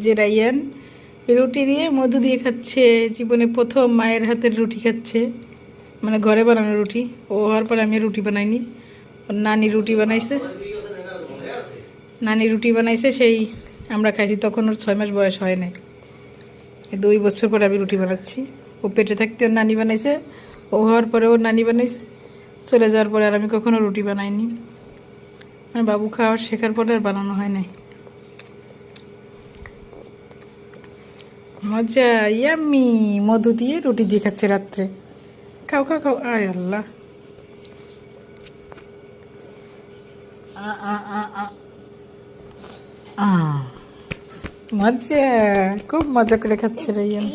যে রাইয়ান রুটি দিয়ে মধু দিয়ে খাচ্ছে, জীবনে প্রথম মায়ের হাতের রুটি খাচ্ছে। মানে ঘরে বানানো রুটি। ও হওয়ার পরে আমি রুটি বানাইনি। ওর নানি রুটি বানাইছে। নানি রুটি বানাইছে, সেই আমরা খাইছি। তখন ওর ছয় মাস বয়স হয় নাই। দুই বছর পরে আমি রুটি বানাচ্ছি। ও পেটে থাকতে ওর নানি বানাইছে। ও হওয়ার পরে ওর নানি বানাইছে। চলে যাওয়ার পরে আর আমি কখনো রুটি বানাইনি। মানে বাবু খাওয়ার শেখার পরে আর বানানো হয় নাই। মজা, ইয়াম্মি। মধু দিয়ে রুটি দিয়ে খাচ্ছে রাত্রে। খাও খাও খাও। আয় আল্লাহ। মজা। খুব মজা করে খাচ্ছে রাইয়ান।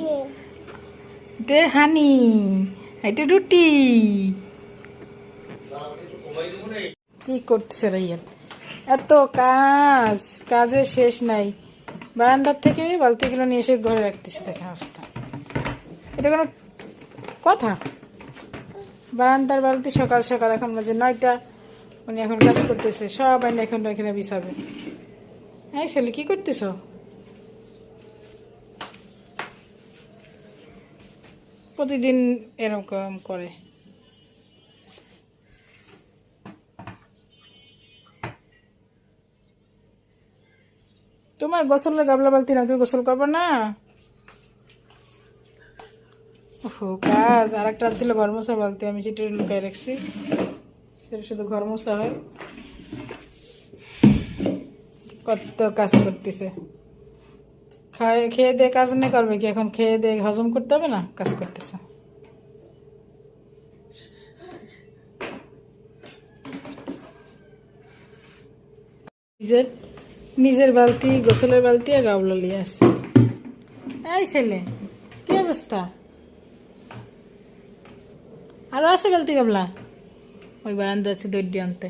দে হানি। এটা রুটি। কি করতেছে রাইয়ান? এত কাজ, কাজের শেষ নাই। বারান্দার থেকে বালতিগুলো নিয়ে এসে ঘরে রাখতেছে, দেখেন অবস্থা। এটা কোনো কথা? বারান্দার বালতি সকাল সকাল, এখন বাজে নয়টা, উনি এখন কাজ করতেছে, সব আইন এখন এখানে বিছাবে। হ্যাঁ ছেলে, কি করতেছ? প্রতিদিন এরকম করে। তোমার গোসলের গাবলা বালতি না, তুমি গোসল করবে না? ওহো, কাজ আর একটা ছিল ঘর মোছা বালতি, আমি সেটা লুকাই রাখছি। সেটা শুধু ঘর মোছা হয়। কত কাজ করতেছে। খায়, খেয়ে দিয়ে কাজ নেই করবে কি? এখন খেয়ে দিয়ে হজম করতে হবে না? কাজ করতেছে। নিজের নিজের বালতি, গোসলের বালতি আর গাবলা নিয়ে আসছে। এই ছেলে, কি অবস্থা? আরও আছে বালতি গাবলা? ওই বারান্দা আছে দৈর্য আনতে।